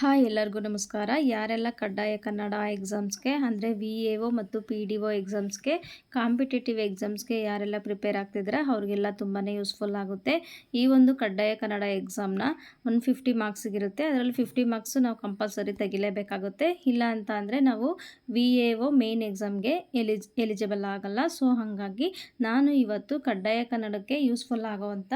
Hi ಎಲ್ಲರಿಗೂ ನಮಸ್ಕಾರ. ಯಾರೆಲ್ಲ ಕಡ್ಡಾಯ ಕನ್ನಡ ಎಕ್ಸಾಮ್ಸ್ಗೆ ಅಂದರೆ ವಿ ಎ ಒ ಮತ್ತು ಪಿ ಡಿ ಒ ಎಕ್ಸಾಮ್ಸ್ಗೆ ಕಾಂಪಿಟೇಟಿವ್ ಎಕ್ಸಾಮ್ಸ್ಗೆ ಯಾರೆಲ್ಲ ಪ್ರಿಪೇರ್ ಆಗ್ತಿದ್ರೆ ಅವ್ರಿಗೆಲ್ಲ ತುಂಬಾ ಯೂಸ್ಫುಲ್ ಆಗುತ್ತೆ. ಈ ಒಂದು ಕಡ್ಡಾಯ ಕನ್ನಡ ಎಕ್ಸಾಮ್ನ ಒಂದು ಫಿಫ್ಟಿ ಮಾರ್ಕ್ಸಿಗಿರುತ್ತೆ ಅದರಲ್ಲಿ ಫಿಫ್ಟಿ ಮಾರ್ಕ್ಸು ನಾವು ಕಂಪಲ್ಸರಿ ತೆಗಿಲೇಬೇಕಾಗುತ್ತೆ. ಇಲ್ಲ ಅಂತ ಅಂದರೆ ನಾವು ವಿ ಎ ಒ ಮೇನ್ ಎಕ್ಸಾಮ್ಗೆ ಎಲಿಜ್ ಎಲಿಜಿಬಲ್ ಆಗಲ್ಲ. ಸೊ ಹಾಗಾಗಿ ನಾನು ಇವತ್ತು ಕಡ್ಡಾಯ ಕನ್ನಡಕ್ಕೆ useful ಆಗೋವಂಥ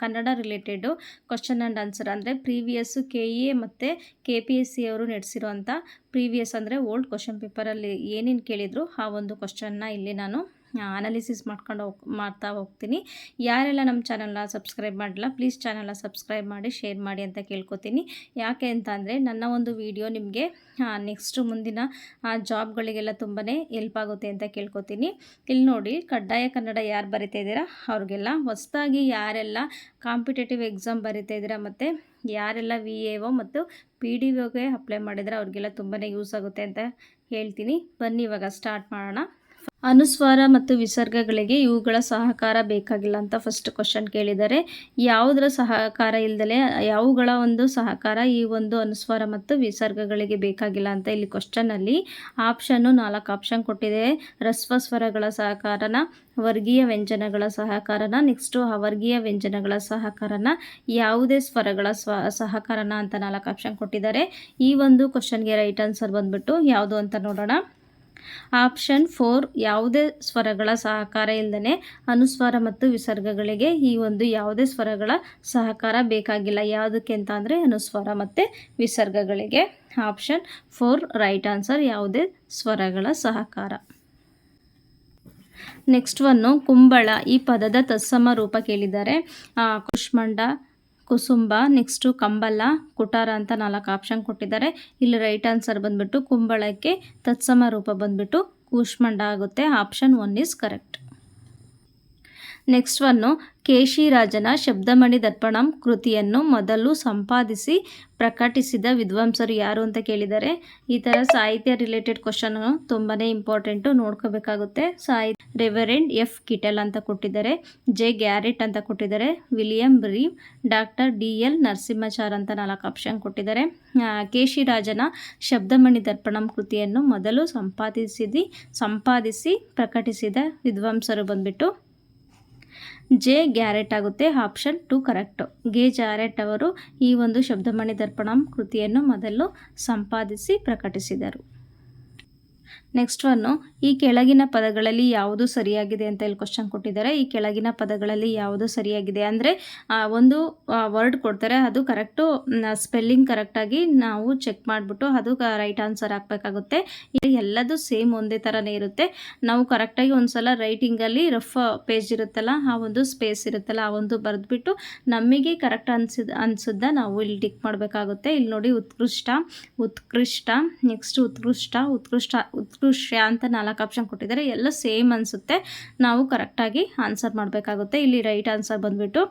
Kannada related question and answer ಅಂದರೆ ಪ್ರೀವಿಯಸ್ಸು ಕೆ ಇ ಎ ಮತ್ತು ಕೆ ಪಿ ಎಸ್ ಸಿ ಅವರು ನಡೆಸಿರೋಂಥ ಪ್ರೀವಿಯಸ್ ಅಂದರೆ ಓಲ್ಡ್ ಕ್ವಶನ್ ಪೇಪರಲ್ಲಿ ಏನೇನು ಕೇಳಿದ್ರು ಆ ಒಂದು ಕ್ವಶನ್ನ ಇಲ್ಲಿ ನಾನು ಅನಾಲಿಸಿಸ್ ಮಾಡ್ಕೊಂಡು ಹೋಗ್, ಮಾಡ್ತಾ ಹೋಗ್ತೀನಿ. ಯಾರೆಲ್ಲ ನಮ್ಮ ಚಾನಲ್ನ ಸಬ್ಸ್ಕ್ರೈಬ್ ಮಾಡಿಲ್ಲ ಪ್ಲೀಸ್ ಚಾನಲ್ನ ಸಬ್ಸ್ಕ್ರೈಬ್ ಮಾಡಿ, ಶೇರ್ ಮಾಡಿ ಅಂತ ಕೇಳ್ಕೊತೀನಿ. ಯಾಕೆ ಅಂತ ಅಂದರೆ, ನನ್ನ ಒಂದು ವಿಡಿಯೋ ನಿಮಗೆ ನೆಕ್ಸ್ಟು ಮುಂದಿನ ಜಾಬ್ಗಳಿಗೆಲ್ಲ ತುಂಬಾ ಹೆಲ್ಪ್ ಆಗುತ್ತೆ ಅಂತ ಕೇಳ್ಕೊತೀನಿ. ಇಲ್ಲಿ ನೋಡಿ, ಕಡ್ಡಾಯ ಕನ್ನಡ ಯಾರು ಬರಿತಾ ಇದ್ದೀರಾ? ಅವ್ರಿಗೆಲ್ಲ ಹೊಸದಾಗಿ ಯಾರೆಲ್ಲ ಕಾಂಪಿಟೇಟಿವ್ ಎಕ್ಸಾಮ್ ಬರಿತಾ ಇದ್ದೀರಾ ಮತ್ತು ಯಾರೆಲ್ಲ ವಿ ಎ ಒ ಮತ್ತು ಪಿ ಡಿ ಒಗೆ ಅಪ್ಲೈ ಮಾಡಿದರೆ ಅವ್ರಿಗೆಲ್ಲ ತುಂಬಾ ಯೂಸ್ ಆಗುತ್ತೆ ಅಂತ ಹೇಳ್ತೀನಿ. ಬನ್ನಿ ಇವಾಗ ಸ್ಟಾರ್ಟ್ ಮಾಡೋಣ. ಅನುಸ್ವಾರ ಮತ್ತು ವಿಸರ್ಗಗಳಿಗೆ ಇವುಗಳ ಸಹಕಾರ ಬೇಕಾಗಿಲ್ಲ ಅಂತ ಫಸ್ಟ್ ಕ್ವಶನ್ ಕೇಳಿದ್ದಾರೆ. ಯಾವುದರ ಸಹಕಾರ ಇಲ್ದಲೆ ಯಾವುಗಳ ಒಂದು ಸಹಕಾರ ಈ ಒಂದು ಅನುಸ್ವಾರ ಮತ್ತು ವಿಸರ್ಗಗಳಿಗೆ ಬೇಕಾಗಿಲ್ಲ ಅಂತ ಇಲ್ಲಿ ಕ್ವಶನಲ್ಲಿ ಆಪ್ಷನ್ನು ನಾಲ್ಕು ಆಪ್ಷನ್ ಕೊಟ್ಟಿದೆ. ರಸ್ವ ಸ್ವರಗಳ ಸಹಕಾರನ, ವರ್ಗೀಯ ವ್ಯಂಜನಗಳ ಸಹಕಾರನ ನೆಕ್ಸ್ಟು ಅವರ್ಗೀಯ ವ್ಯಂಜನಗಳ ಸಹಕಾರನ, ಯಾವುದೇ ಸ್ವರಗಳ ಸ್ವ ಸಹಕಾರನ ಅಂತ ನಾಲ್ಕು ಆಪ್ಷನ್ ಕೊಟ್ಟಿದ್ದಾರೆ. ಈ ಒಂದು ಕ್ವಶನ್ಗೆ ರೈಟ್ ಆನ್ಸರ್ ಬಂದ್ಬಿಟ್ಟು ಯಾವುದು ಅಂತ ನೋಡೋಣ. ಆಪ್ಷನ್ ಫೋರ್, ಯಾವುದೇ ಸ್ವರಗಳ ಸಹಕಾರ ಇಲ್ಲದೇ ಅನುಸ್ವಾರ ಮತ್ತು ವಿಸರ್ಗಗಳಿಗೆ ಈ ಒಂದು ಯಾವುದೇ ಸ್ವರಗಳ ಸಹಕಾರ ಬೇಕಾಗಿಲ್ಲ. ಯಾವುದಕ್ಕೆ ಅಂತ ಅಂದರೆ ಅನುಸ್ವಾರ ಮತ್ತು ವಿಸರ್ಗಗಳಿಗೆ. ಆಪ್ಷನ್ ಫೋರ್, ರೈಟ್ ಆನ್ಸರ್, ಯಾವುದೇ ಸ್ವರಗಳ ಸಹಕಾರ. ನೆಕ್ಸ್ಟ್ ಒನ್ನು ಕುಂಬಳ. ಈ ಪದದ ತತ್ಸಮ ರೂಪ ಕೇಳಿದ್ದಾರೆ. ಕುಷ್ಮಂಡ ಕುಸುಂಬ ನೆಕ್ಸ್ಟು ಕಂಬಲ ಕುಟಾರ ಅಂತ ನಾಲ್ಕು ಆಪ್ಷನ್ ಕೊಟ್ಟಿದ್ದಾರೆ. ಇಲ್ಲಿ ರೈಟ್ ಆನ್ಸರ್ ಬಂದ್ಬಿಟ್ಟು ಕುಂಬಳಕ್ಕೆ ತತ್ಸಮ ರೂಪ ಬಂದ್ಬಿಟ್ಟು ಕೂಷ್ಮಂಡ ಆಗುತ್ತೆ. Option one is correct next one ಕೇಶಿರಾಜನ Shabdamani Darpanam ಕೃತಿಯನ್ನು ಮೊದಲು ಸಂಪಾದಿಸಿ ಪ್ರಕಟಿಸಿದ ವಿದ್ವಾಂಸರು ಯಾರು ಅಂತ ಕೇಳಿದ್ದಾರೆ ಈ ಥರ ಸಾಹಿತ್ಯ ರಿಲೇಟೆಡ್ ಕ್ವಶನ್ ತುಂಬಾ ಇಂಪಾರ್ಟೆಂಟು ನೋಡ್ಕೋಬೇಕಾಗುತ್ತೆ. ಸಾಹಿ ರೆವರೆಂಡ್ ಎಫ್ ಕಿಟಲ್ ಅಂತ ಕೊಟ್ಟಿದ್ದಾರೆ. ಜೆ ಗ್ಯಾರೆಟ್ ಅಂತ ಕೊಟ್ಟಿದ್ದಾರೆ. William Breem doctor D L Narasimhachar ಅಂತ ನಾಲ್ಕು ಆಪ್ಷನ್ ಕೊಟ್ಟಿದ್ದಾರೆ. ಕೇಶಿರಾಜನ ಶಬ್ದಮಣಿ ದರ್ಪಣಂ ಕೃತಿಯನ್ನು ಮೊದಲು ಸಂಪಾದಿಸಿದಿ ಸಂಪಾದಿಸಿ ಪ್ರಕಟಿಸಿದ ವಿದ್ವಾಂಸರು ಬಂದ್ಬಿಟ್ಟು ಜೆ ಗ್ಯಾರೆಟ್ ಆಗುತ್ತೆ, ಆಪ್ಷನ್ ಟು ಕರೆಕ್ಟು. ಗೆ ಜಾರೆಟ್ ಅವರು ಈ ಒಂದು ಶಬ್ದಮಣಿ ದರ್ಪಣಂ ಕೃತಿಯನ್ನು ಮೊದಲು ಸಂಪಾದಿಸಿ ಪ್ರಕಟಿಸಿದರು. ನೆಕ್ಸ್ಟ್ ಒನ್ನು ಈ ಕೆಳಗಿನ ಪದಗಳಲ್ಲಿ ಯಾವುದು ಸರಿಯಾಗಿದೆ ಅಂತ ಇಲ್ಲಿ ಕ್ವಶನ್ ಕೊಟ್ಟಿದ್ದಾರೆ. ಈ ಕೆಳಗಿನ ಪದಗಳಲ್ಲಿ ಯಾವುದು ಸರಿಯಾಗಿದೆ ಅಂದರೆ ಒಂದು ವರ್ಡ್ ಕೊಡ್ತಾರೆ. ಅದು ಕರೆಕ್ಟು ಸ್ಪೆಲ್ಲಿಂಗ್ ಕರೆಕ್ಟಾಗಿ ನಾವು ಚೆಕ್ ಮಾಡಿಬಿಟ್ಟು ಅದು ರೈಟ್ ಆನ್ಸರ್ ಹಾಕಬೇಕಾಗುತ್ತೆ. ಇಲ್ಲಿ ಎಲ್ಲದು ಸೇಮ್ ಒಂದೇ ಥರನೇ ಇರುತ್ತೆ. ನಾವು ಕರೆಕ್ಟಾಗಿ ಒಂದು ಸಲ ರೈಟಿಂಗಲ್ಲಿ ರಫ್ ಪೇಜ್ ಇರುತ್ತಲ್ಲ, ಆ ಒಂದು ಸ್ಪೇಸ್ ಇರುತ್ತಲ್ಲ, ಆ ಒಂದು ಬರೆದ್ಬಿಟ್ಟು ನಮಗೆ ಕರೆಕ್ಟ್ ಅನ್ಸಿದ, ಅನ್ಸಿದ್ದ ನಾವು ಇಲ್ಲಿ ಟಿಕ್ ಮಾಡಬೇಕಾಗುತ್ತೆ. ಇಲ್ಲಿ ನೋಡಿ, ಉತ್ಕೃಷ್ಟ ಉತ್ಕೃಷ್ಟ ನೆಕ್ಸ್ಟ್ ಉತ್ಕೃಷ್ಟ ಉತ್ಕೃಷ್ಟ ಉತ್ಕೃಷ್ಟ ಅಂತ ನಾಲ್ಕು ಆಪ್ಷನ್ ಕೊಟ್ಟಿದ್ದಾರೆ. ಎಲ್ಲ ಸೇಮ್ ಅನಿಸುತ್ತೆ. ನಾವು ಕರೆಕ್ಟಾಗಿ ಆನ್ಸರ್ ಮಾಡಬೇಕಾಗುತ್ತೆ. ಇಲ್ಲಿ ರೈಟ್ ಆನ್ಸರ್ ಬಂದ್ಬಿಟ್ಟು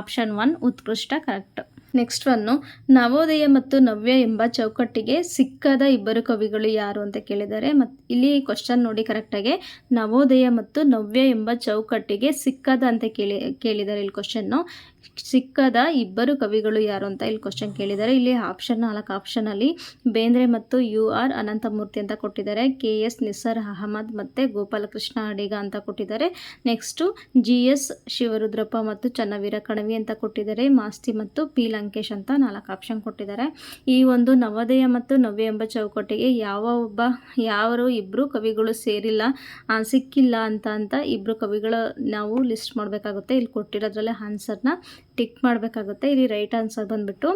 ಆಪ್ಷನ್ ಒನ್ ಉತ್ಕೃಷ್ಟ ಕರೆಕ್ಟ್ ನೆಕ್ಸ್ಟ್ ಒನ್ನು ನವೋದಯ ಮತ್ತು ನವ್ಯ ಎಂಬ ಚೌಕಟ್ಟಿಗೆ ಸಿಕ್ಕದ ಇಬ್ಬರು ಕವಿಗಳು ಯಾರು ಅಂತ ಕೇಳಿದ್ದಾರೆ. ಮತ್ತು ಇಲ್ಲಿ ಕ್ವಶನ್ ನೋಡಿ ಕರೆಕ್ಟಾಗಿ ನವೋದಯ ಮತ್ತು ನವ್ಯ ಎಂಬ ಚೌಕಟ್ಟಿಗೆ ಸಿಕ್ಕದ ಅಂತ ಕೇಳಿ, ಕೇಳಿದ್ದಾರೆ ಇಲ್ಲಿ ಕ್ವಶನ್ನು ಸಿಕ್ಕದ ಇಬ್ಬರು ಕವಿಗಳು ಯಾರು ಅಂತ ಇಲ್ಲಿ ಕ್ವಶನ್ ಕೇಳಿದ್ದಾರೆ. ಇಲ್ಲಿ ಆಪ್ಷನ್ ನಾಲ್ಕು ಆಪ್ಷನಲ್ಲಿ ಬೇಂದ್ರೆ ಮತ್ತು ಯು ಆರ್ ಅನಂತಮೂರ್ತಿ ಅಂತ ಕೊಟ್ಟಿದ್ದಾರೆ. ಕೆ ಎಸ್ ನಿಸರ್ ಅಹಮದ್ ಮತ್ತು ಗೋಪಾಲಕೃಷ್ಣ ಅಡಿಗ ಅಂತ ಕೊಟ್ಟಿದ್ದಾರೆ. ನೆಕ್ಸ್ಟು ಜಿ ಎಸ್ ಶಿವರುದ್ರಪ್ಪ ಮತ್ತು ಚನ್ನವೀರ ಕಣವಿ ಅಂತ ಕೊಟ್ಟಿದ್ದಾರೆ. ಮಾಸ್ತಿ ಮತ್ತು ಪಿ ಲಂಕೇಶ್ ಅಂತ ನಾಲ್ಕು ಆಪ್ಷನ್ ಕೊಟ್ಟಿದ್ದಾರೆ. ಈ ಒಂದು ನವೋದಯ ಮತ್ತು ನವ್ಯ ಎಂಬ ಚೌಕಟ್ಟಿಗೆ ಯಾವ ಒಬ್ಬ, ಯಾರು ಇಬ್ಬರು ಕವಿಗಳು ಸೇರಿಲ್ಲ ಸಿಕ್ಕಿಲ್ಲ ಅಂತ ಅಂತ ಇಬ್ಬರು ಕವಿಗಳು ನಾವು ಲಿಸ್ಟ್ ಮಾಡಬೇಕಾಗುತ್ತೆ. ಇಲ್ಲಿ ಕೊಟ್ಟಿರೋದ್ರಲ್ಲೇ ಆನ್ಸರ್ನ ಟಿಕ್ ಮಾಡಬೇಕಾಗುತ್ತೆ. ಇಲ್ಲಿ ರೈಟ್ ಆನ್ಸರ್ ಬಂದುಬಿಟ್ಟು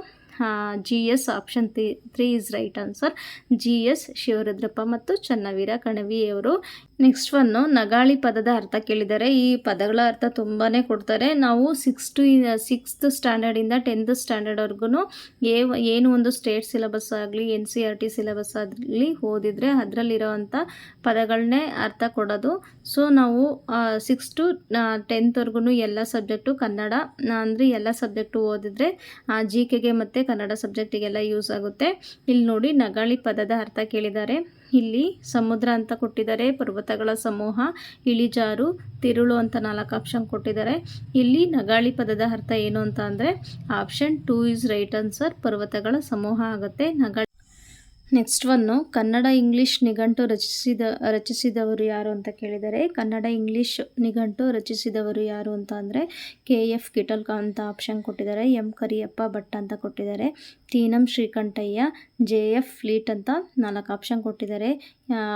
G S option three three is right answer G S Shivarudrappa ಮತ್ತು ಚನ್ನವೀರ ಕಣವಿಯವರು ನೆಕ್ಸ್ಟ್ ಒನ್ನು ನಗಾಳಿ ಪದದ ಅರ್ಥ ಕೇಳಿದರೆ ಈ ಪದಗಳ ಅರ್ಥ ತುಂಬಾ ಕೊಡ್ತಾರೆ. ನಾವು ಸಿಕ್ಸ್ ಟು ಸಿಕ್ಸ್ತ್ ಸ್ಟ್ಯಾಂಡರ್ಡಿಂದ ಟೆಂತ್ ಸ್ಟ್ಯಾಂಡರ್ಡ್ವರೆಗೂ ಏ ಏನು ಒಂದು ಸ್ಟೇಟ್ ಸಿಲೆಬಸ್ ಆಗಲಿ N C R T syllabus ಆಗಲಿ ಓದಿದರೆ ಅದರಲ್ಲಿರೋವಂಥ ಪದಗಳನ್ನೇ ಅರ್ಥ ಕೊಡೋದು. ಸೊ ನಾವು ಸಿಕ್ಸ್ ಟು ಟೆಂತ್ವರೆಗೂ ಎಲ್ಲ ಸಬ್ಜೆಕ್ಟು ಕನ್ನಡ ಅಂದರೆ ಎಲ್ಲ ಸಬ್ಜೆಕ್ಟು ಓದಿದರೆ ಜಿ ಕೆಗೆ ಮತ್ತು ಕನ್ನಡ ಸಬ್ಜೆಕ್ಟಿಗೆಲ್ಲ ಯೂಸ್ ಆಗುತ್ತೆ. ಇಲ್ಲಿ ನೋಡಿ ನಗಾಳಿ ಪದದ ಅರ್ಥ ಕೇಳಿದ್ದಾರೆ. ಇಲ್ಲಿ ಸಮುದ್ರ ಅಂತ ಕೊಟ್ಟಿದ್ದಾರೆ, ಪರ್ವತಗಳ ಸಮೂಹ, ಇಳಿಜಾರು, ತಿರುಳು ಅಂತ ನಾಲ್ಕು ಆಪ್ಷನ್ ಕೊಟ್ಟಿದ್ದಾರೆ. ಇಲ್ಲಿ ನಗಾಳಿ ಪದದ ಅರ್ಥ ಏನು ಅಂತ ಅಂದರೆ option two is right answer ಪರ್ವತಗಳ ಸಮೂಹ ಆಗುತ್ತೆ, ನಗಾಳಿ ನೆಕ್ಸ್ಟ್ ಒನ್ನು ಕನ್ನಡ ಇಂಗ್ಲಿಷ್ ನಿಘಂಟು ರಚಿಸಿದ, ರಚಿಸಿದವರು ಯಾರು ಅಂತ ಕೇಳಿದರೆ, ಕನ್ನಡ ಇಂಗ್ಲಿಷ್ ನಿಘಂಟು ರಚಿಸಿದವರು ಯಾರು ಅಂತ ಅಂದರೆ, ಕೆ ಎಫ್ ಕಿಟಲ್ ಅಂತ ಆಪ್ಷನ್ ಕೊಟ್ಟಿದ್ದಾರೆ, ಎಂ ಕರಿಯಪ್ಪ ಭಟ್ ಅಂತ ಕೊಟ್ಟಿದ್ದಾರೆ, Tinam Srikantaiah, J F Fleet ಅಂತ ನಾಲ್ಕು ಆಪ್ಷನ್ ಕೊಟ್ಟಿದ್ದಾರೆ,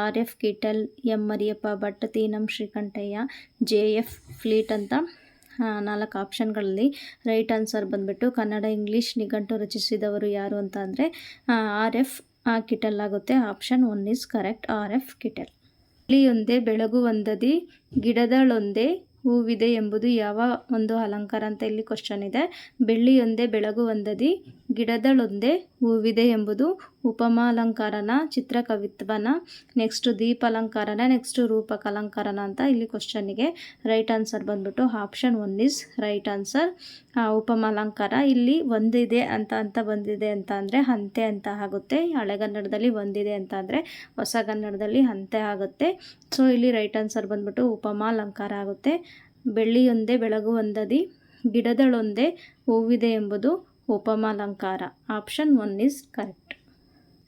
R F Kittel, M Mariyappa Bhat, Teenam Shrikantaiah, J F Fleet ಅಂತ ನಾಲ್ಕು ಆಪ್ಷನ್ಗಳಲ್ಲಿ ರೈಟ್ ಆನ್ಸರ್ ಬಂದುಬಿಟ್ಟು ಕನ್ನಡ ಇಂಗ್ಲೀಷ್ ನಿಘಂಟು ರಚಿಸಿದವರು ಯಾರು ಅಂತ ಅಂದರೆ ಆರ್ ಎಫ್ ಕಿಟಲ್ ಆಗುತ್ತೆ. Option one is correct R F Kittel. ಬೆಳ್ಳಿಯೊಂದೇ ಬೆಳಗು ಒಂದದಿ ಗಿಡದಳೊಂದೇ ಹೂವಿದೆ ಎಂಬುದು ಯಾವ ಒಂದು ಅಲಂಕಾರ ಅಂತ ಇಲ್ಲಿ ಕ್ವಶನ್ ಇದೆ. ಬೆಳ್ಳಿಯೊಂದೇ ಬೆಳಗು ಒಂದದಿ ಗಿಡದಳೊಂದೇ ಹೂವಿದೆ ಎಂಬುದು ಉಪಮಾಲಂಕಾರನ, ಚಿತ್ರಕವಿತ್ವನ ನೆಕ್ಸ್ಟ್ ದೀಪಾಲಂಕಾರನ ನೆಕ್ಸ್ಟ್ ರೂಪಕ ಅಲಂಕಾರನ ಅಂತ ಇಲ್ಲಿ ಕ್ವಶನ್ನಿಗೆ ರೈಟ್ ಆನ್ಸರ್ ಬಂದ್ಬಿಟ್ಟು option one is right answer ಉಪಮಾಲಂಕಾರ ಇಲ್ಲಿ ಒಂದಿದೆ ಅಂತ ಅಂತ ಬಂದಿದೆ ಅಂತ ಅಂದರೆ ಹಂತೆ ಅಂತ ಆಗುತ್ತೆ. ಹಳೆಗನ್ನಡದಲ್ಲಿ ಒಂದಿದೆ ಅಂತ ಅಂದರೆ ಹೊಸಗನ್ನಡದಲ್ಲಿ ಹಂತೆ ಆಗುತ್ತೆ. ಸೊ ಇಲ್ಲಿ ರೈಟ್ ಆನ್ಸರ್ ಬಂದ್ಬಿಟ್ಟು ಉಪಮಾಲಂಕಾರ ಆಗುತ್ತೆ. ಬೆಳ್ಳಿಯೊಂದೇ, ಬೆಳಗು ಒಂದದಿ, ಗಿಡದಳೊಂದೇ ಹೂವಿದೆ ಎಂಬುದು ಉಪಮಾಲಂಕಾರ. Option one is correct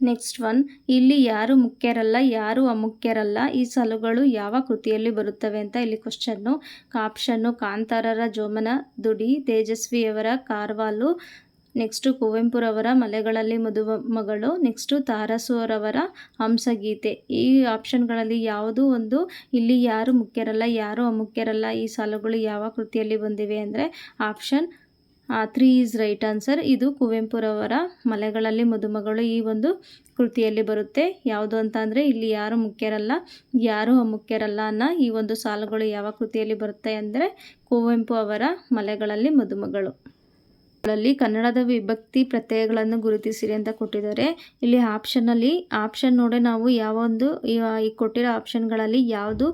next one ಇಲ್ಲಿ ಯಾರು ಮುಖ್ಯರಲ್ಲ, ಯಾರು ಅಮುಖ್ಯರಲ್ಲ, ಈ ಸಾಲುಗಳು ಯಾವ ಕೃತಿಯಲ್ಲಿ ಬರುತ್ತವೆ ಅಂತ ಇಲ್ಲಿ ಕ್ವಶನ್ನು ಕಾಪ್ಷನ್ನು ಕಾಂತಾರರ, ಜೋಮನ, ದುಡಿ, ತೇಜಸ್ವಿಯವರ, ಕಾರ್ವಾಲು ನೆಕ್ಸ್ಟು ಕುವೆಂಪುರವರ, ಮಲೆಗಳಲ್ಲಿ ಮದುವ ಮಗಳು ನೆಕ್ಸ್ಟು ತಾರಸುರವರ, ಹಂಸಗೀತೆ. ಈ ಆಪ್ಷನ್ಗಳಲ್ಲಿ ಯಾವುದು ಒಂದು, ಇಲ್ಲಿ ಯಾರು ಮುಖ್ಯರಲ್ಲ, ಯಾರು ಅಮುಖ್ಯರಲ್ಲ, ಈ ಸಾಲುಗಳು ಯಾವ ಕೃತಿಯಲ್ಲಿ ಬಂದಿವೆ ಅಂದರೆ option three is right answer ಇದು ಕುವೆಂಪುರವರ ಮಲೆಗಳಲ್ಲಿ ಮದುಮಗಳು ಈ ಒಂದು ಕೃತಿಯಲ್ಲಿ ಬರುತ್ತೆ. ಯಾವುದು ಅಂತ ಅಂದರೆ ಇಲ್ಲಿ ಯಾರು ಮುಖ್ಯರಲ್ಲ, ಯಾರು ಅಮುಖ್ಯರಲ್ಲ ಅನ್ನೋ ಈ ಒಂದು ಸಾಲುಗಳು ಯಾವ ಕೃತಿಯಲ್ಲಿ ಬರುತ್ತೆ ಅಂದರೆ ಕುವೆಂಪು ಅವರ ಮಲೆಗಳಲ್ಲಿ ಮದುಮಗಳು. ಗಳಲ್ಲಿ ಕನ್ನಡದ ವಿಭಕ್ತಿ ಪ್ರತ್ಯಯಗಳನ್ನು ಗುರುತಿಸಿರಿ ಅಂತ ಕೊಟ್ಟಿದ್ದಾರೆ. ಇಲ್ಲಿ ಆಪ್ಷನ್ ಅಲ್ಲಿ ಆಪ್ಷನ್ ನೋಡಿ ನಾವು ಯಾವ ಒಂದು, ಈ ಕೊಟ್ಟಿರೋ ಆಪ್ಷನ್ಗಳಲ್ಲಿ ಯಾವುದು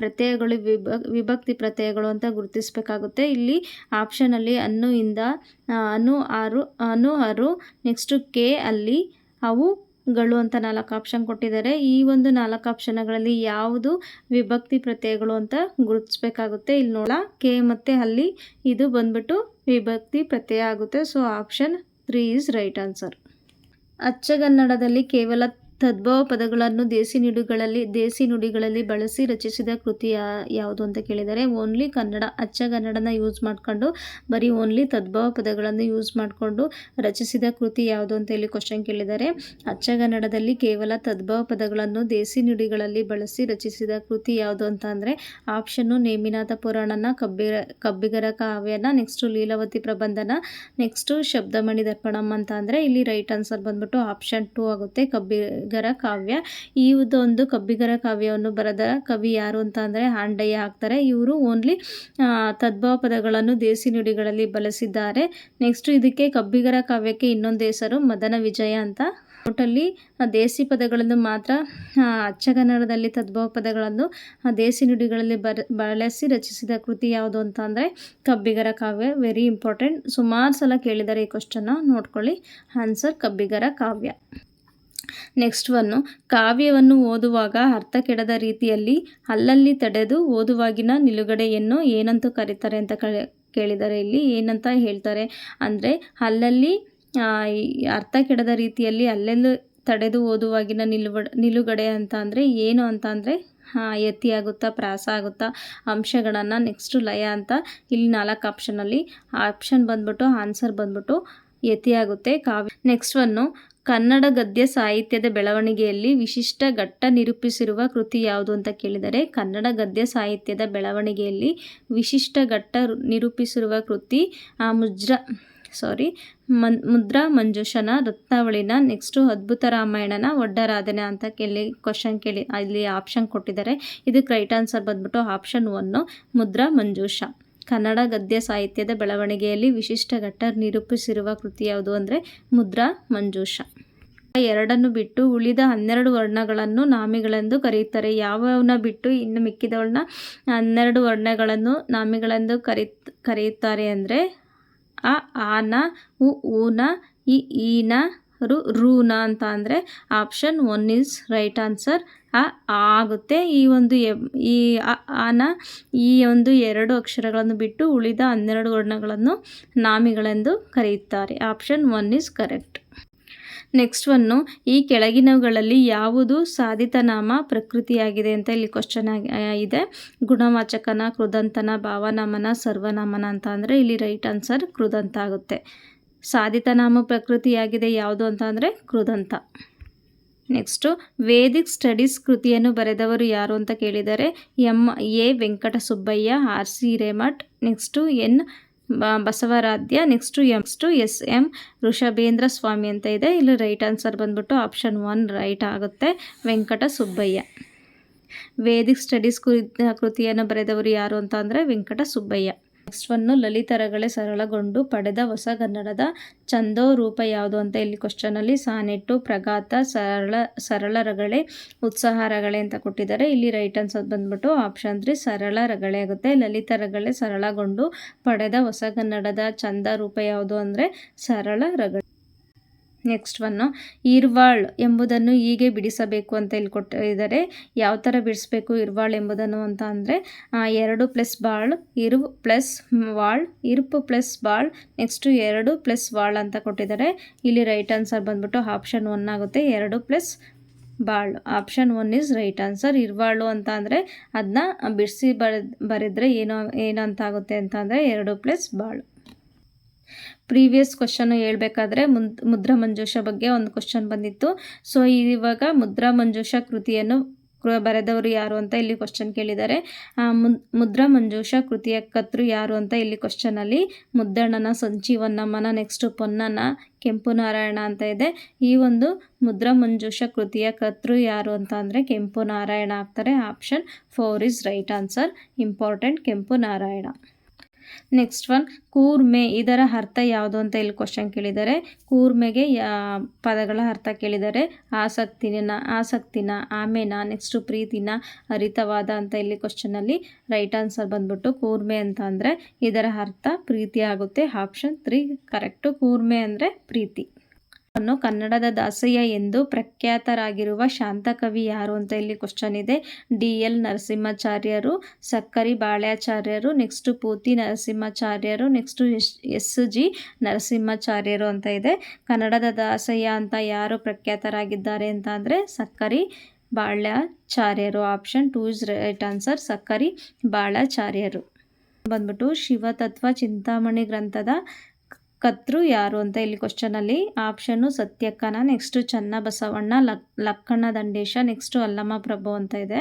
ಪ್ರತ್ಯಯಗಳು ವಿಭ, ವಿಭಕ್ತಿ ಪ್ರತ್ಯಯಗಳು ಅಂತ ಗುರುತಿಸಬೇಕಾಗುತ್ತೆ. ಇಲ್ಲಿ ಆಪ್ಷನಲ್ಲಿ ಅನ್ನು ಇಂದ ಅನು ಆರು ಅನು ಆರು ನೆಕ್ಸ್ಟು ಕೆ ಅಲ್ಲಿ ಅವು ಗಳು ಅಂತ ನಾಲ್ಕು ಆಪ್ಷನ್ ಕೊಟ್ಟಿದ್ದಾರೆ. ಈ ಒಂದು ನಾಲ್ಕು ಆಪ್ಷನ್ಗಳಲ್ಲಿ ಯಾವುದು ವಿಭಕ್ತಿ ಪ್ರತ್ಯಯಗಳು ಅಂತ ಗುರುತಿಸ್ಬೇಕಾಗುತ್ತೆ. ಇಲ್ಲಿ ನೋಡ ಕೆ ಮತ್ತು ಅಲ್ಲಿ ಇದು ಬಂದ್ಬಿಟ್ಟು ವಿಭಕ್ತಿ ಪ್ರತ್ಯಯ ಆಗುತ್ತೆ. So option three is right answer ಅಚ್ಚಗನ್ನಡದಲ್ಲಿ ಕೇವಲ ತದ್ಭವ ಪದಗಳನ್ನು ದೇಸಿ ನುಡಿಗಳಲ್ಲಿ ದೇಸಿ ನುಡಿಗಳಲ್ಲಿ ಬಳಸಿ ರಚಿಸಿದ ಕೃತಿ ಯಾವುದು ಅಂತ ಕೇಳಿದರೆ, ಓನ್ಲಿ ಕನ್ನಡ ಅಚ್ಚಗನ್ನಡನ ಯೂಸ್ ಮಾಡಿಕೊಂಡು, ಬರೀ ಓನ್ಲಿ ತದ್ಭವ ಪದಗಳನ್ನು ಯೂಸ್ ಮಾಡಿಕೊಂಡು ರಚಿಸಿದ ಕೃತಿ ಯಾವುದು ಅಂತ ಹೇಳಿ ಕ್ವಶನ್ ಕೇಳಿದ್ದಾರೆ ಅಚ್ಚಗನ್ನಡದಲ್ಲಿ ಕೇವಲ ತದ್ಭವ ಪದಗಳನ್ನು ದೇಸಿ ನುಡಿಗಳಲ್ಲಿ ಬಳಸಿ ರಚಿಸಿದ ಕೃತಿ ಯಾವುದು ಅಂತ ಅಂದರೆ, ಆಪ್ಷನ್ನು ನೇಮಿನಾಥ ಪುರಾಣನ, ಕಬ್ಬಿರ ಕಬ್ಬಿಗರ ಕಾವ್ಯನ, ನೆಕ್ಸ್ಟು ಲೀಲಾವತಿ ಪ್ರಬಂಧನ, ನೆಕ್ಸ್ಟು ಶಬ್ದಮಣಿ ದರ್ಪಣಂ ಅಂತ ಅಂದರೆ ಇಲ್ಲಿ ರೈಟ್ ಆನ್ಸರ್ ಬಂದ್ಬಿಟ್ಟು ಆಪ್ಷನ್ ಟು ಆಗುತ್ತೆ. ಕಬ್ಬಿ ಕಬ್ಬಿಗರ ಕಾವ್ಯ. ಈ ಒಂದು ಕಬ್ಬಿಗರ ಕಾವ್ಯವನ್ನು ಬರೆದ ಕವಿ ಯಾರು ಅಂತ ಅಂದರೆ ಹಾಂಡಯ್ಯ ಆಗ್ತಾರೆ ಇವರು ಓನ್ಲಿ ತದ್ಭವ ಪದಗಳನ್ನು ದೇಸಿ ನುಡಿಗಳಲ್ಲಿ ಬಳಸಿದ್ದಾರೆ. ನೆಕ್ಸ್ಟ್ ಇದಕ್ಕೆ ಕಬ್ಬಿಗರ ಕಾವ್ಯಕ್ಕೆ ಇನ್ನೊಂದು ಹೆಸರು ಮದನ ವಿಜಯ ಅಂತ. ಒಟ್ಟಲ್ಲಿ ದೇಸಿ ಪದಗಳನ್ನು ಮಾತ್ರ ಅಚ್ಚಗನ್ನಡದಲ್ಲಿ ತದ್ಭವ ಪದಗಳನ್ನು ದೇಸಿ ನುಡಿಗಳಲ್ಲಿ ಬರ, ಬಳಸಿ ರಚಿಸಿದ ಕೃತಿ ಯಾವುದು ಅಂತ ಅಂದರೆ ಕಬ್ಬಿಗರ ಕಾವ್ಯ. ವೆರಿ ಇಂಪಾರ್ಟೆಂಟ್ ಸುಮಾರು ಸಲ ಕೇಳಿದ್ದಾರೆ ಈ ಕ್ವಶನ್ನ ನೋಡ್ಕೊಳ್ಳಿ. Answer Kabbigara Kavya. Next one ಕಾವ್ಯವನ್ನು ಓದುವಾಗ ಅರ್ಥ ಕೆಡದ ರೀತಿಯಲ್ಲಿ ಅಲ್ಲಲ್ಲಿ ತಡೆದು ಓದುವಾಗಿನ ನಿಲುಗಡೆಯನ್ನು ಏನಂತೂ ಕರೀತಾರೆ ಅಂತ ಕೇಳಿದ್ದಾರೆ ಇಲ್ಲಿ ಏನಂತ ಹೇಳ್ತಾರೆ ಅಂದರೆ ಅಲ್ಲಲ್ಲಿ ಅರ್ಥ ಕೆಡದ ರೀತಿಯಲ್ಲಿ ಅಲ್ಲೆಲ್ಲೂ ತಡೆದು ಓದುವಾಗಿನ ನಿಲುವ, ನಿಲುಗಡೆ ಅಂತ ಅಂದರೆ ಏನು ಅಂತ ಅಂದರೆ ಯತಿ ಆಗುತ್ತಾ, ಪ್ರಾಸ ಆಗುತ್ತಾ, ಅಂಶಗಳನ್ನು ನೆಕ್ಸ್ಟು ಲಯ ಅಂತ ಇಲ್ಲಿ ನಾಲ್ಕು ಆಪ್ಷನಲ್ಲಿ ಆಪ್ಷನ್ ಬಂದ್ಬಿಟ್ಟು ಆನ್ಸರ್ ಬಂದ್ಬಿಟ್ಟು ಯತಿ ಆಗುತ್ತೆ, ಕಾವ್ಯ. ನೆಕ್ಸ್ಟ್ ಒನ್ನು ಕನ್ನಡ ಗದ್ಯ ಸಾಹಿತ್ಯದ ಬೆಳವಣಿಗೆಯಲ್ಲಿ ವಿಶಿಷ್ಟ ಘಟ್ಟ ನಿರೂಪಿಸಿರುವ ಕೃತಿ ಯಾವುದು ಅಂತ ಕೇಳಿದರೆ ಕನ್ನಡ ಗದ್ಯ ಸಾಹಿತ್ಯದ ಬೆಳವಣಿಗೆಯಲ್ಲಿ ವಿಶಿಷ್ಟ ಘಟ್ಟ ನಿರೂಪಿಸಿರುವ ಕೃತಿ, ಆ, ಮುಜ್ರ ಸಾರಿ ಮನ್, ಮುದ್ರಾ ಮಂಜುಷನ ರತ್ನಾವಳಿನ ನೆಕ್ಸ್ಟು ಅದ್ಭುತ ರಾಮಾಯಣನ ಒಡ್ಡರಾಧನೆ ಅಂತ ಕೇಳಿ ಕ್ವಶನ್ ಕೇಳಿ, ಅಲ್ಲಿ ಆಪ್ಷನ್ ಕೊಟ್ಟಿದ್ದಾರೆ. ಇದಕ್ಕೆ ರೈಟ್ ಆನ್ಸರ್ ಬಂದ್ಬಿಟ್ಟು ಆಪ್ಷನ್ ಒನ್ನು ಮುದ್ರಾ ಮಂಜೂಷ. ಕನ್ನಡ ಗದ್ಯ ಸಾಹಿತ್ಯದ ಬೆಳವಣಿಗೆಯಲ್ಲಿ ವಿಶಿಷ್ಟ ಘಟ್ಟ ನಿರೂಪಿಸಿರುವ ಕೃತಿ ಯಾವುದು ಅಂದರೆ ಮುದ್ರಾ ಮಂಜೂಷ. ಎರಡನ್ನು ಬಿಟ್ಟು ಉಳಿದ ಹನ್ನೆರಡು ವರ್ಣಗಳನ್ನು ನಾಮಿಗಳೆಂದು ಕರೆಯುತ್ತಾರೆ. ಯಾವನ್ನ ಬಿಟ್ಟು ಇನ್ನು ಮಿಕ್ಕಿದವಳನ್ನ ಹನ್ನೆರಡು ವರ್ಣಗಳನ್ನು ನಾಮಿಗಳೆಂದು ಕರಿ ಕರೆಯುತ್ತಾರೆ ಅಂದರೆ ಅ, ಆನ, ಉ, ಊನ, ಇ, ಈನ ರು, ರೂನ ಅಂತ ಅಂದರೆ option one is right answer ಆಗುತ್ತೆ. ಈ ಒಂದು ಈ ಆನ ಈ ಒಂದು ಎರಡು ಅಕ್ಷರಗಳನ್ನು ಬಿಟ್ಟು ಉಳಿದ ಹನ್ನೆರಡು ವರ್ಣಗಳನ್ನು ನಾಮಿಗಳೆಂದು ಕರೆಯುತ್ತಾರೆ. Option one is correct next one ಈ ಕೆಳಗಿನವುಗಳಲ್ಲಿ ಯಾವುದು ಸಾಧಿತನಾಮ ಪ್ರಕೃತಿಯಾಗಿದೆ ಅಂತ ಇಲ್ಲಿ ಕ್ವಶನ್ ಇದೆ. ಗುಣವಾಚಕನ, ಕೃದಂತನ, ಭಾವನಾಮನ, ಸರ್ವನಾಮನ ಅಂತ ಅಂದರೆ ಇಲ್ಲಿ ರೈಟ್ ಆನ್ಸರ್ ಕೃದಂತ ಆಗುತ್ತೆ. ಸಾಧಿತನಾಮ ಪ್ರಕೃತಿಯಾಗಿದೆ ಯಾವುದು ಅಂತ ಅಂದರೆ ಕೃದಂತ. ನೆಕ್ಸ್ಟು ವೇದಿಕ್ ಸ್ಟಡೀಸ್ ಕೃತಿಯನ್ನು ಬರೆದವರು ಯಾರು ಅಂತ ಕೇಳಿದರೆ M A Venkata Subbaiah R C Remath next N Basavaradhya next ಎಮ್ಸ್ಟು S M Rishabhendra ಸ್ವಾಮಿ ಅಂತ ಇದೆ. ಇಲ್ಲಿ ರೈಟ್ ಆನ್ಸರ್ ಬಂದ್ಬಿಟ್ಟು ಆಪ್ಷನ್ ಒನ್ ರೈಟ್ ಆಗುತ್ತೆ. ವೆಂಕಟ ಸುಬ್ಬಯ್ಯ ವೇದಿಕ್ ಸ್ಟಡೀಸ್ ಕೃತಿಯನ್ನು ಬರೆದವರು ಯಾರು ಅಂತ ಅಂದರೆ ವೆಂಕಟ ಸುಬ್ಬಯ್ಯ ನೆಕ್ಸ್ಟ್ ಒನ್ನು ಲಲಿತರಗಳೇ ಸರಳಗೊಂಡು ಪಡೆದ ಹೊಸ ಕನ್ನಡದ ಚಂದೋ ರೂಪ ಯಾವುದು ಅಂತ ಇಲ್ಲಿ ಕ್ವಶನಲ್ಲಿ ಸಾನೆಟ್ಟು, ಪ್ರಗಾತ, ಸರಳ ಸರಳ ರಗಳೆ ಉತ್ಸಾಹ ರಗಳೆ ಅಂತ ಕೊಟ್ಟಿದ್ದಾರೆ. ಇಲ್ಲಿ ರೈಟ್ ಆನ್ಸರ್ ಬಂದ್ಬಿಟ್ಟು ಆಪ್ಷನ್ ತ್ರೀ ಸರಳ ರಗಳೆ ಆಗುತ್ತೆ. ಲಲಿತರಗಳೇ ಸರಳಗೊಂಡು ಪಡೆದ ಹೊಸ ಕನ್ನಡದ ಚಂದ ರೂಪ ಯಾವುದು ಅಂದರೆ ಸರಳ ರಗಳೆ ನೆಕ್ಸ್ಟ್ ಒನ್ನು ಇರ್ವಾಳ್ ಎಂಬುದನ್ನು ಹೀಗೆ ಬಿಡಿಸಬೇಕು ಅಂತ ಇಲ್ಲಿ ಕೊಟ್ಟಿದ್ದಾರೆ ಯಾವ ಥರ ಬಿಡಿಸ್ಬೇಕು ಇರ್ವಾಳ್ ಎಂಬುದನ್ನು ಅಂತ ಅಂದರೆ ಎರಡು ಪ್ಲಸ್ ಬಾಳ್, ಇರು ಪ್ಲಸ್ ವಾಳ್, ಇರ್ಪ್ ಪ್ಲಸ್ ಬಾಳ್ ನೆಕ್ಸ್ಟು ಎರಡು ಪ್ಲಸ್ ವಾಳ್ ಅಂತ ಕೊಟ್ಟಿದ್ದಾರೆ. ಇಲ್ಲಿ ರೈಟ್ ಆನ್ಸರ್ ಬಂದ್ಬಿಟ್ಟು ಆಪ್ಷನ್ ಒನ್ ಆಗುತ್ತೆ. ಎರಡು ಪ್ಲಸ್ ಬಾಳ್ option one is right answer ಇರ್ವಾಳು ಅಂತ ಅಂದರೆ ಅದನ್ನ ಬಿಡಿಸಿ ಬರೆದ್ರೆ ಏನೋ ಏನಂತ ಆಗುತ್ತೆ ಅಂತ ಅಂದರೆ, ಎರಡು ಪ್ಲಸ್ ಬಾಳು. ಪ್ರೀವಿಯಸ್ ಕ್ವಶನ್ ಹೇಳಬೇಕಾದ್ರೆ ಮುದ್, ಮುದ್ರಾ ಮಂಜೂಷ ಬಗ್ಗೆ ಒಂದು ಕ್ವಶನ್ ಬಂದಿತ್ತು. ಸೊ ಇವಾಗ ಮುದ್ರಾ ಮಂಜೂಷ ಕೃತಿಯನ್ನು ಬರೆದವರು ಯಾರು ಅಂತ ಇಲ್ಲಿ ಕ್ವಶನ್ ಕೇಳಿದ್ದಾರೆ. ಮುದ್ರಾ ಮಂಜೂಷ ಕೃತಿಯ ಕರ್ತೃ ಯಾರು ಅಂತ ಇಲ್ಲಿ ಕ್ವಶನಲ್ಲಿ ಮುದ್ದಣ್ಣನ ಸಂಚೀವನ್ನಮ್ಮನ ನೆಕ್ಸ್ಟ್ ಪೊನ್ನನ, ಕೆಂಪು ನಾರಾಯಣ ಅಂತ ಇದೆ. ಈ ಒಂದು ಮುದ್ರಾ ಮಂಜೂಷ ಕೃತಿಯ ಕರ್ತೃ ಯಾರು ಅಂತ ಅಂದರೆ ಕೆಂಪು ನಾರಾಯಣ ಆಗ್ತಾರೆ. Option four is right answer important Kempu Narayana. Next one ಕೂರ್ಮೆ. ಇದರ ಅರ್ಥ ಯಾವುದು ಅಂತ ಇಲ್ಲಿ ಕ್ವಶನ್ ಕೇಳಿದ್ದಾರೆ. ಕೂರ್ಮೆಗೆ ಪದಗಳ ಅರ್ಥ ಕೇಳಿದ್ದಾರೆ. ಆಸಕ್ತಿನ ಆಸಕ್ತಿನ, ಆಮೇನ ನೆಕ್ಸ್ಟು ಪ್ರೀತಿನ ಹರಿತವಾದ ಅಂತ ಇಲ್ಲಿ ಕ್ವಶನಲ್ಲಿ ರೈಟ್ ಆನ್ಸರ್ ಬಂದ್ಬಿಟ್ಟು ಕೂರ್ಮೆ ಅಂತ ಅಂದರೆ ಇದರ ಅರ್ಥ ಪ್ರೀತಿ ಆಗುತ್ತೆ. ಆಪ್ಷನ್ ತ್ರೀ ಕರೆಕ್ಟು ಕೂರ್ಮೆ ಅಂದರೆ ಪ್ರೀತಿ. ಅನ್ನು ಕನ್ನಡದ ದಾಸಯ್ಯ ಎಂದು ಪ್ರಖ್ಯಾತರಾಗಿರುವ ಶಾಂತಕವಿ ಯಾರು ಅಂತ ಇಲ್ಲಿ ಕ್ವಶನ್ ಇದೆ. ಡಿ ಎಲ್ ನರಸಿಂಹಾಚಾರ್ಯರು, ಸಕ್ಕರಿ ಬಾಳ್ಯಾಚಾರ್ಯರು ನೆಕ್ಸ್ಟ್ ಪೂತಿ ನರಸಿಂಹಾಚಾರ್ಯರು ನೆಕ್ಸ್ಟ್ ಎಸ್ ಎಸ್ ಜಿ ನರಸಿಂಹಾಚಾರ್ಯರು ಅಂತ ಇದೆ. ಕನ್ನಡದ ದಾಸಯ್ಯ ಅಂತ ಯಾರು ಪ್ರಖ್ಯಾತರಾಗಿದ್ದಾರೆ ಅಂತ ಅಂದರೆ Sakkari ಬಾಳ್ಯಾಚಾರ್ಯರು. Option two is right answer Sakkari ಬಾಳಾಚಾರ್ಯರು ಬಂದ್ಬಿಟ್ಟು ಶಿವತತ್ವ ಚಿಂತಾಮಣಿ ಗ್ರಂಥದ ಕತ್ರು ಯಾರು ಅಂತ ಇಲ್ಲಿ ಕ್ವಶನಲ್ಲಿ ಆಪ್ಷನ್ನು ಸತ್ಯಕ್ಕನ ನೆಕ್ಸ್ಟು ಚನ್ನಬಸವಣ್ಣ, ಲಕ್, ಲಕ್ಕಣ್ಣ ದಂಡೇಶ ನೆಕ್ಸ್ಟು ಅಲ್ಲಮ್ಮ ಪ್ರಭು ಅಂತ ಇದೆ.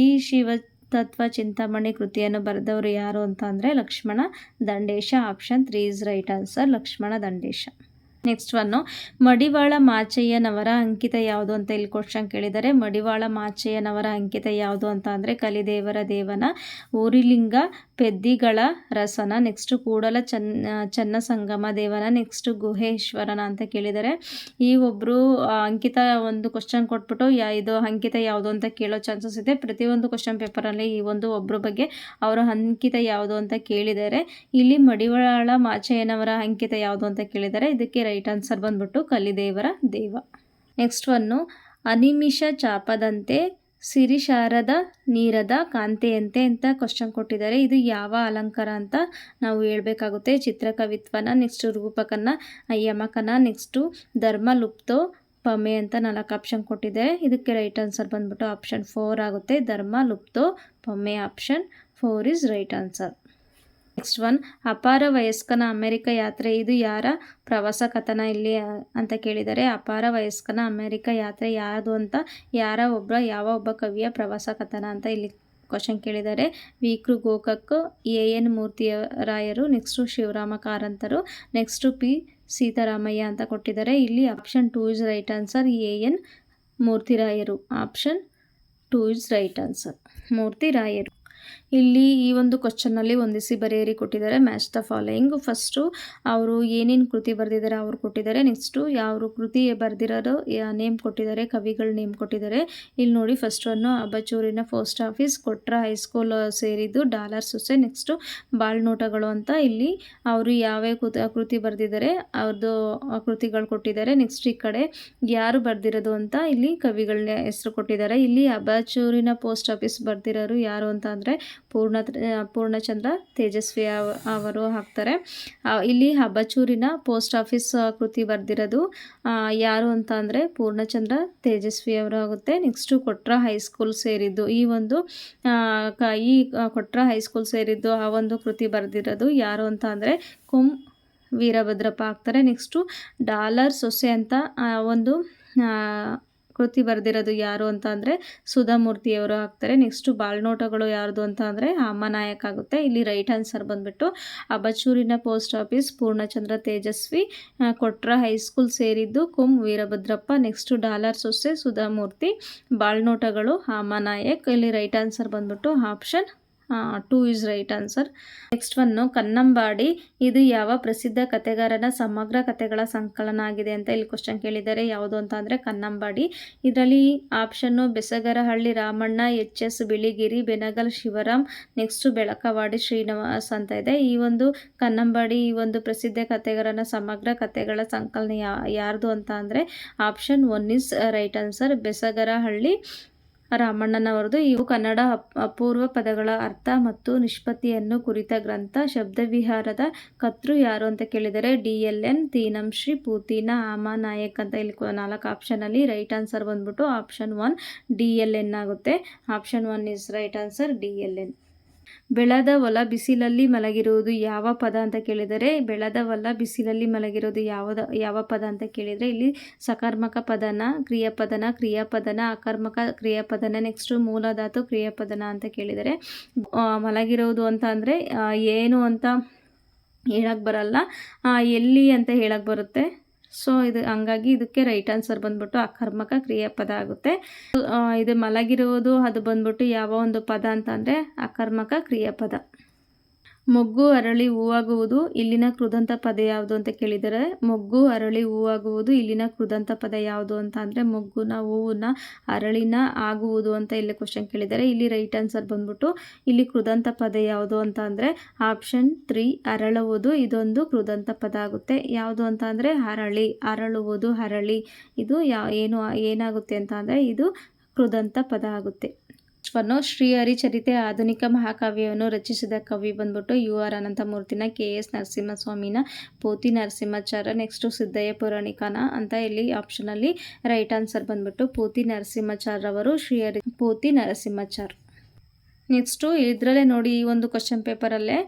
ಈ ಶಿವ ತತ್ವ ಚಿಂತಾಮಣಿ ಕೃತಿಯನ್ನು ಬರೆದವರು ಯಾರು ಅಂತ ಅಂದರೆ Lakshmana Dandesha option three is right answer Lakshmana Dandesha. Next one Madivala ಮಾಚಯ್ಯನವರ ಅಂಕಿತ ಯಾವುದು ಅಂತ ಇಲ್ಲಿ ಕ್ವಶನ್ ಕೇಳಿದರೆ ಮಡಿವಾಳ ಮಾಚಯ್ಯನವರ ಅಂಕಿತ ಯಾವುದು ಅಂತ ಅಂದರೆ ಕಲಿದೇವರ ದೇವನ ಊರಿಲಿಂಗ ಪೆದ್ದಿಗಳ ರಸನ ನೆಕ್ಸ್ಟ್ ಕೂಡಲ ಚನ್ನ ಚನ್ನ ಸಂಗಮ ದೇವನ ನೆಕ್ಸ್ಟ್ ಗುಹೇಶ್ವರನ ಅಂತ ಕೇಳಿದರೆ ಈ ಒಬ್ಬರು ಅಂಕಿತ ಒಂದು ಕ್ವಶನ್ ಕೊಟ್ಬಿಟ್ಟು, ಯಾ, ಇದು ಅಂಕಿತ ಯಾವುದು ಅಂತ ಕೇಳೋ ಚಾನ್ಸಸ್ ಇದೆ. ಪ್ರತಿಯೊಂದು ಕ್ವಶನ್ ಪೇಪರಲ್ಲಿ ಈ ಒಂದು ಒಬ್ಬರ ಬಗ್ಗೆ ಅವರ ಅಂಕಿತ ಯಾವುದು ಅಂತ ಕೇಳಿದ್ದಾರೆ. ಇಲ್ಲಿ ಮಡಿವಾಳ ಮಾಚಯ್ಯನವರ ಅಂಕಿತ ಯಾವುದು ಅಂತ ಕೇಳಿದರೆ ಇದಕ್ಕೆ ರೈಟ್ ಆನ್ಸರ್ ಬಂದ್ಬಿಟ್ಟು ಕಲಿದೇವರ ದೇವ. ನೆಕ್ಸ್ಟ್ ಒನ್ನು ಅನಿಮಿಷ ಚಾಪದಂತೆ ಸಿರಿಶಾರದ ನೀರದ ಕಾಂತೆಯಂತೆ ಅಂತ ಕ್ವಶನ್ ಕೊಟ್ಟಿದ್ದಾರೆ. ಇದು ಯಾವ ಅಲಂಕಾರ ಅಂತ ನಾವು ಹೇಳಬೇಕಾಗುತ್ತೆ. ಚಿತ್ರಕವಿತ್ವನ ನೆಕ್ಸ್ಟ್ ರೂಪಕನ ಯಮಕನ ನೆಕ್ಸ್ಟು ಧರ್ಮಲುಪ್ತೋ, ಪಮೆ ಅಂತ ನಾಲ್ಕು ಆಪ್ಷನ್ ಕೊಟ್ಟಿದ್ದಾರೆ. ಇದಕ್ಕೆ ರೈಟ್ ಆನ್ಸರ್ ಬಂದ್ಬಿಟ್ಟು ಆಪ್ಷನ್ ಫೋರ್ ಆಗುತ್ತೆ. ಧರ್ಮ ಲುಪ್ತೋ ಪಮೆ option four is right answer next one, ಅಪಾರ ವಯಸ್ಕನ ಅಮೆರಿಕ ಯಾತ್ರೆ. ಇದು ಯಾರ ಪ್ರವಾಸ ಕಥನ ಇಲ್ಲಿ ಅಂತ ಕೇಳಿದರೆ, ಅಪಾರ ವಯಸ್ಕನ ಅಮೆರಿಕ ಯಾತ್ರೆ ಯಾರು ಅಂತ, ಯಾರ ಒಬ್ಬ ಯಾವ ಒಬ್ಬ ಕವಿಯ ಪ್ರವಾಸ ಕಥನ ಅಂತ ಇಲ್ಲಿ ಕ್ವಶನ್ ಕೇಳಿದ್ದಾರೆ ವಿಕೃ ಗೋಕಕ್, ಎ. ಎನ್. ಮೂರ್ತಿಯರಾಯರು ನೆಕ್ಸ್ಟು ಶಿವರಾಮ ಕಾರಂತರು ನೆಕ್ಸ್ಟು ಪಿ. ಸೀತಾರಾಮಯ್ಯ ಅಂತ ಕೊಟ್ಟಿದ್ದಾರೆ. ಇಲ್ಲಿ option two is right answer A. N. ಮೂರ್ತಿರಾಯರು. Option two is right answer ಮೂರ್ತಿರಾಯರು. ಇಲ್ಲಿ ಈ ಒಂದು ಕ್ವಶನಲ್ಲಿ ಹೊಂದಿಸಿ ಬರೆಯಿರಿ ಕೊಟ್ಟಿದ್ದಾರೆ. ಮ್ಯಾಚ್ ದ ಫಾಲೋಯಿಂಗ್ ಫಸ್ಟು ಅವರು ಏನೇನು ಕೃತಿ ಬರೆದಿದ್ದಾರೆ ಅವ್ರು ಕೊಟ್ಟಿದ್ದಾರೆ. ನೆಕ್ಸ್ಟು ಯಾವ ಕೃತಿ ಬರೆದಿರೋರು ನೇಮ್ ಕೊಟ್ಟಿದ್ದಾರೆ, ಕವಿಗಳ ನೇಮ್ ಕೊಟ್ಟಿದ್ದಾರೆ. ಇಲ್ಲಿ ನೋಡಿ first one ಅಬಚೂರಿನ post office Kotra high school ಸೇರಿದ್ದು ಡಾಲರ್ ಸೊಸೆ. ನೆಕ್ಸ್ಟು ಬಾಳ್ನೋಟಗಳು ಅಂತ ಇಲ್ಲಿ ಅವರು ಯಾವ ಕೃತಿ ಬರೆದಿದ್ದಾರೆ ಅವ್ರದ್ದು ಕೃತಿಗಳು ಕೊಟ್ಟಿದ್ದಾರೆ. ನೆಕ್ಸ್ಟ್ ಈ ಕಡೆ ಯಾರು ಬರೆದಿರೋದು ಅಂತ ಇಲ್ಲಿ ಕವಿಗಳನ್ನ ಹೆಸರು ಕೊಟ್ಟಿದ್ದಾರೆ. ಇಲ್ಲಿ ಅಬಚೂರಿನ ಪೋಸ್ಟ್ ಆಫೀಸ್ ಬರೆದಿರೋರು ಯಾರು ಅಂತ ಅಂದರೆ ಪೂರ್ಣ ಪೂರ್ಣಚಂದ್ರ ತೇಜಸ್ವಿ ಅವರು ಹಾಕ್ತಾರೆ. ಇಲ್ಲಿ ಹಬ್ಬಚೂರಿನ ಪೋಸ್ಟ್ ಆಫೀಸ್ ಕೃತಿ ಬರೆದಿರೋದು ಯಾರು ಅಂತ ಅಂದರೆ ಪೂರ್ಣಚಂದ್ರ ತೇಜಸ್ವಿ ಅವರು ಆಗುತ್ತೆ. ನೆಕ್ಸ್ಟು ಕೊಟ್ರ ಹೈಸ್ಕೂಲ್ ಸೇರಿದ್ದು. ಈ ಒಂದು ಈ ಕೊಟ್ರ ಹೈಸ್ಕೂಲ್ ಸೇರಿದ್ದು ಆ ಒಂದು ಕೃತಿ ಬರೆದಿರೋದು ಯಾರು ಅಂತ ಅಂದರೆ ಕುಂ ವೀರಭದ್ರಪ್ಪ ಆಗ್ತಾರೆ ನೆಕ್ಸ್ಟು ಡಾಲರ್ ಸೊಸೆ ಅಂತ ಒಂದು ಕೃತಿ ಬರೆದಿರೋದು ಯಾರು ಅಂತ ಅಂದರೆ ಸುಧಾಮೂರ್ತಿಯವರು ಹಾಕ್ತಾರೆ. ನೆಕ್ಸ್ಟು ಬಾಳ್ನೋಟಗಳು ಯಾರ್ದು ಅಂತ ಅಂದರೆ ಅಮ್ಮನಾಯಕ್ ಆಗುತ್ತೆ. ಇಲ್ಲಿ ರೈಟ್ ಆನ್ಸರ್ ಬಂದುಬಿಟ್ಟು ಅಬಚೂರಿನ post office Poornachandra Tejasvi Kotra high school ಸೇರಿದ್ದು ಕುಂ ವೀರಭದ್ರಪ್ಪ ನೆಕ್ಸ್ಟು ಡಾಲರ್ ಸೊಸೆ ಸುಧಾಮೂರ್ತಿ, ಬಾಳ್ನೋಟಗಳು ಅಮ್ಮನಾಯಕ್ ಇಲ್ಲಿ ರೈಟ್ ಆನ್ಸರ್ ಬಂದ್ಬಿಟ್ಟು option two is right answer next one Kannambadi ಇದು ಯಾವ ಪ್ರಸಿದ್ಧ ಕತೆಗಾರನ ಸಮಗ್ರ ಕತೆಗಳ ಸಂಕಲನ ಆಗಿದೆ ಅಂತ ಇಲ್ಲಿ ಕ್ವಶನ್ ಕೇಳಿದ್ದಾರೆ. ಯಾವುದು ಅಂತ ಅಂದರೆ ಕನ್ನಂಬಾಡಿ ಇದರಲ್ಲಿ option Besagarahalli Ramanna H S Biligiri Benegal Shivaram next Belakavadi Srinivas ಅಂತ ಇದೆ. ಈ ಒಂದು ಕನ್ನಂಬಾಡಿ ಈ ಒಂದು ಪ್ರಸಿದ್ಧ ಕತೆಗಾರನ ಸಮಗ್ರ ಕತೆಗಳ ಸಂಕಲನ ಯಾರ್ದು ಅಂತ ಅಂದರೆ option one is right answer Besagarahalli ರಾಮಣ್ಣನವರದು. ಇವು ಕನ್ನಡ ಅಪೂರ್ವ ಪದಗಳ ಅರ್ಥ ಮತ್ತು ನಿಷ್ಪತ್ತಿಯನ್ನು ಕುರಿತ ಗ್ರಂಥ. ಶಬ್ದವಿಹಾರದ ಕರ್ತೃ ಯಾರು ಅಂತ ಕೇಳಿದರೆ ಡಿ ಎಲ್ ಎನ್ ತೀನಂಶ್ರೀ ಪೂತಿನ ಆಮಾ ನಾಯಕ್ ಅಂತ ಇಲ್ಲಿ ನಾಲ್ಕು ಆಪ್ಷನಲ್ಲಿ ರೈಟ್ ಆನ್ಸರ್ ಬಂದ್ಬಿಟ್ಟು option one D L N ಆಗುತ್ತೆ. Option one is right answer D L N. ಬೆಳೆದ ಹೊಲ ಬಿಸಿಲಲ್ಲಿ ಮಲಗಿರುವುದು ಯಾವ ಪದ ಅಂತ ಕೇಳಿದರೆ, ಬೆಳೆದ ಹೊಲ ಬಿಸಿಲಲ್ಲಿ ಮಲಗಿರೋದು ಯಾವದ, ಯಾವ ಪದ ಅಂತ ಕೇಳಿದರೆ ಇಲ್ಲಿ ಸಕರ್ಮಕ ಪದನ, ಕ್ರಿಯಾಪದನ ಕ್ರಿಯಾಪದನ, ಅಕರ್ಮಕ ಕ್ರಿಯಾಪದನ ನೆಕ್ಸ್ಟು ಮೂಲಧಾತು ಕ್ರಿಯಾಪದನ ಅಂತ ಕೇಳಿದರೆ ಮಲಗಿರೋದು ಅಂತ ಅಂದರೆ ಏನು ಅಂತ ಹೇಳಕ್ಕೆ ಬರಲ್ಲ. ಎಲ್ಲಿ ಅಂತ ಹೇಳಕ್ಕೆ ಬರುತ್ತೆ? ಸೊ ಇದು ಹಂಗಾಗಿ ಇದಕ್ಕೆ ರೈಟ್ ಆನ್ಸರ್ ಬಂದ್ಬಿಟ್ಟು ಅಕರ್ಮಕ ಕ್ರಿಯಾಪದ ಆಗುತ್ತೆ. ಇದು ಮಲಗಿರುವುದು ಅದು ಬಂದ್ಬಿಟ್ಟು ಯಾವ ಒಂದು ಪದ ಅಂತ ಅಂದರೆ ಅಕರ್ಮಕ ಕ್ರಿಯಾಪದ. ಮೊಗ್ಗು, ಅರಳಿ ಹೂವಾಗುವುದು ಇಲ್ಲಿನ ಕೃದಂತ ಪದ ಯಾವುದು ಅಂತ ಕೇಳಿದರೆ, ಮೊಗ್ಗು, ಅರಳಿ ಹೂವಾಗುವುದು ಇಲ್ಲಿನ ಕೃದಂತ ಪದ ಯಾವುದು ಅಂತ ಅಂದರೆ, ಮೊಗ್ಗುನ, ಹೂವನ್ನ ಅರಳಿನ ಆಗುವುದು ಅಂತ ಇಲ್ಲಿ ಕ್ವಶನ್ ಕೇಳಿದರೆ, ಇಲ್ಲಿ ರೈಟ್ ಆನ್ಸರ್ ಬಂದ್ಬಿಟ್ಟು ಇಲ್ಲಿ ಕೃದಂತ ಪದ ಯಾವುದು ಅಂತ ಅಂದರೆ ಆಪ್ಷನ್ ತ್ರೀ ಅರಳುವುದು ಇದೊಂದು ಕೃದಂತ ಪದ ಆಗುತ್ತೆ. ಯಾವುದು ಅಂತ ಅಂದರೆ, ಅರಳಿ, ಅರಳುವುದು ಅರಳಿ. ಇದು ಏನು, ಏನಾಗುತ್ತೆ ಅಂತ ಇದು ಕೃದಂತ ಪದ ಆಗುತ್ತೆ. ಸ್ವನು ಶ್ರೀಹರಿಚರಿತೆ ಆಧುನಿಕ ಮಹಾಕಾವ್ಯವನ್ನು ರಚಿಸಿದ ಕವಿ ಬಂದ್ಬಿಟ್ಟು ಯು ಆರ್ ಅನಂತಮೂರ್ತಿನ ಕೆ ಎಸ್ ನರಸಿಂಹಸ್ವಾಮಿನ ಪೋತಿ ನರಸಿಂಹಾಚಾರ್ಯ ನೆಕ್ಸ್ಟು ಸಿದ್ದಯ್ಯ ಪುರಾಣಿಕನ ಅಂತ ಇಲ್ಲಿ ಆಪ್ಷನಲ್ಲಿ ರೈಟ್ ಆನ್ಸರ್ ಬಂದ್ಬಿಟ್ಟು ಪೋತಿ ನರಸಿಂಹಚಾರ್ರವರು ಶ್ರೀ ಹರಿ, ಪೋತಿ ನರಸಿಂಹಾಚಾರ್. ನೆಕ್ಸ್ಟು ಇದರಲ್ಲೇ ನೋಡಿ ಈ ಒಂದು ಕ್ವಶನ್ ಪೇಪರಲ್ಲೇ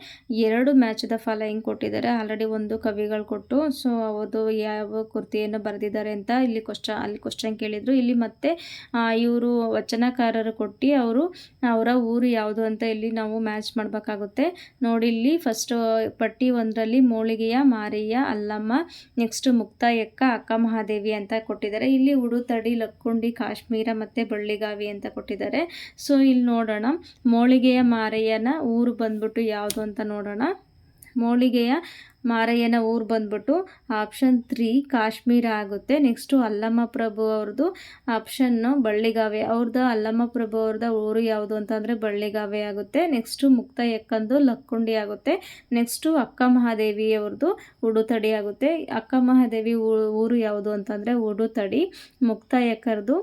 ಎರಡು ಮ್ಯಾಚದ ಫಾಲೋಯಿಂಗ್ ಕೊಟ್ಟಿದ್ದಾರೆ. ಆಲ್ರೆಡಿ ಒಂದು ಕವಿಗಳು ಕೊಟ್ಟು ಸೊ ಅವರು ಯಾವ ಕೃತಿಯನ್ನು ಬರೆದಿದ್ದಾರೆ ಅಂತ ಇಲ್ಲಿ ಕ್ವಶ್ಚ ಅಲ್ಲಿ ಕ್ವಶನ್ ಕೇಳಿದರು. ಇಲ್ಲಿ ಮತ್ತೆ ಇವರು ವಚನಕಾರರು ಕೊಟ್ಟು ಅವರು ಅವರ ಊರು ಯಾವುದು ಅಂತ ಇಲ್ಲಿ ನಾವು ಮ್ಯಾಚ್ ಮಾಡಬೇಕಾಗುತ್ತೆ. ನೋಡಿ ಇಲ್ಲಿ ಫಸ್ಟ್ ಪಟ್ಟಿ ಒಂದರಲ್ಲಿ ಮೋಳಿಗೆಯ, ಮಾರಿಯ, ಅಲ್ಲಮ್ಮ ನೆಕ್ಸ್ಟ್ ಮುಕ್ತಾಯಕ್ಕ, ಅಕ್ಕ ಮಹಾದೇವಿ ಅಂತ ಕೊಟ್ಟಿದ್ದಾರೆ. ಇಲ್ಲಿ ಉಡುತಡಿ, ಲಕ್ಕುಂಡಿ, ಕಾಶ್ಮೀರ ಮತ್ತು ಬಳ್ಳಿಗಾವಿ ಅಂತ ಕೊಟ್ಟಿದ್ದಾರೆ. ಸೊ ಇಲ್ಲಿ ನೋಡೋಣ. ಮೋಳಿಗೆಯ ಮಾರಯ್ಯನ ಊರು ಬಂದ್ಬಿಟ್ಟು ಯಾವುದು ಅಂತ ನೋಡೋಣ. ಮೋಳಿಗೆಯ ಮಾರಯ್ಯನ ಊರು ಬಂದ್ಬಿಟ್ಟು ಆಪ್ಷನ್ ತ್ರೀ ಕಾಶ್ಮೀರ ಆಗುತ್ತೆ. ನೆಕ್ಸ್ಟು ಅಲ್ಲಮ್ಮ ಪ್ರಭು ಅವ್ರದ್ದು ಆಪ್ಷನ್ನು ಬಳ್ಳಿಗಾವೆ. ಅವ್ರದ್ದು ಅಲ್ಲಮ್ಮ ಪ್ರಭು ಅವ್ರದ್ದು ಊರು ಯಾವುದು ಅಂತಂದರೆ ಬಳ್ಳಿಗಾವೆ ಆಗುತ್ತೆ. ನೆಕ್ಸ್ಟು ಮುಕ್ತ ಎಕ್ಕಂದು ಲಕ್ಕುಂಡಿ ಆಗುತ್ತೆ. ನೆಕ್ಸ್ಟು ಅಕ್ಕ ಮಹಾದೇವಿ ಅವ್ರದ್ದು ಉಡುತಡಿ ಆಗುತ್ತೆ. ಅಕ್ಕ ಮಹಾದೇವಿ ಊರು ಯಾವುದು ಅಂತಂದರೆ ಉಡುತಡಿ. ಮುಕ್ತ ಎಕ್ಕರದು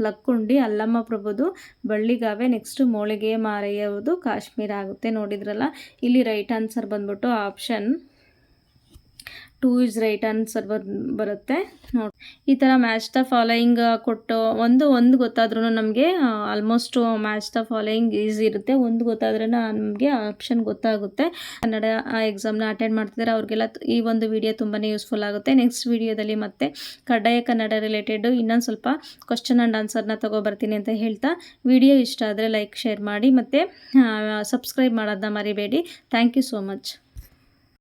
ಲಕ್ಕುಂಡಿ ಅಲ್ಲಮ್ಮ ಪ್ರಭುದು ಬಳ್ಳಿಗಾವೆ ನೆಕ್ಸ್ಟ್ ಮೋಳಿಗೆ ಮಾರಯ್ಯವುದು ಕಾಶ್ಮೀರ ಆಗುತ್ತೆ. ನೋಡಿದ್ರಲ್ಲ? ಇಲ್ಲಿ ರೈಟ್ ಆನ್ಸರ್ ಬಂದ್ಬಿಟ್ಟು option two is right answer ಬರುತ್ತೆ. ನೋಡಿ. ಈ ಥರ ಮ್ಯಾಚ್ ದ ಫಾಲೋಯಿಂಗ್ ಕೊಟ್ಟು ಒಂದು ಒಂದು ಗೊತ್ತಾದ್ರೂ ನಮಗೆ almost match the following easy ಇರುತ್ತೆ. ಒಂದು ಗೊತ್ತಾದ್ರೂ ನಮಗೆ ಆಪ್ಷನ್ ಗೊತ್ತಾಗುತ್ತೆ. ಕನ್ನಡ ಎಕ್ಸಾಮ್ನ ಅಟೆಂಡ್ ಮಾಡ್ತಿದ್ದಾರೆ ಅವ್ರಿಗೆಲ್ಲ ಈ ಒಂದು ವಿಡಿಯೋ ತುಂಬಾ ಯೂಸ್ಫುಲ್ ಆಗುತ್ತೆ. ನೆಕ್ಸ್ಟ್ ವಿಡಿಯೋದಲ್ಲಿ ಮತ್ತೆ ಕಡ್ಡಾಯ ಕನ್ನಡ ರಿಲೇಟೆಡ್ ಇನ್ನೊಂದು ಸ್ವಲ್ಪ ಕ್ವಶನ್ ಆ್ಯಂಡ್ ಆನ್ಸರ್ನ ತೊಗೊಬರ್ತೀನಿ ಅಂತ ಹೇಳ್ತಾ ವಿಡಿಯೋ ಇಷ್ಟ ಆದರೆ ಲೈಕ್ ಶೇರ್ ಮಾಡಿ ಮತ್ತು ಸಬ್ಸ್ಕ್ರೈಬ್ ಮಾಡೋದನ್ನ ಮರಿಬೇಡಿ. Thank you so much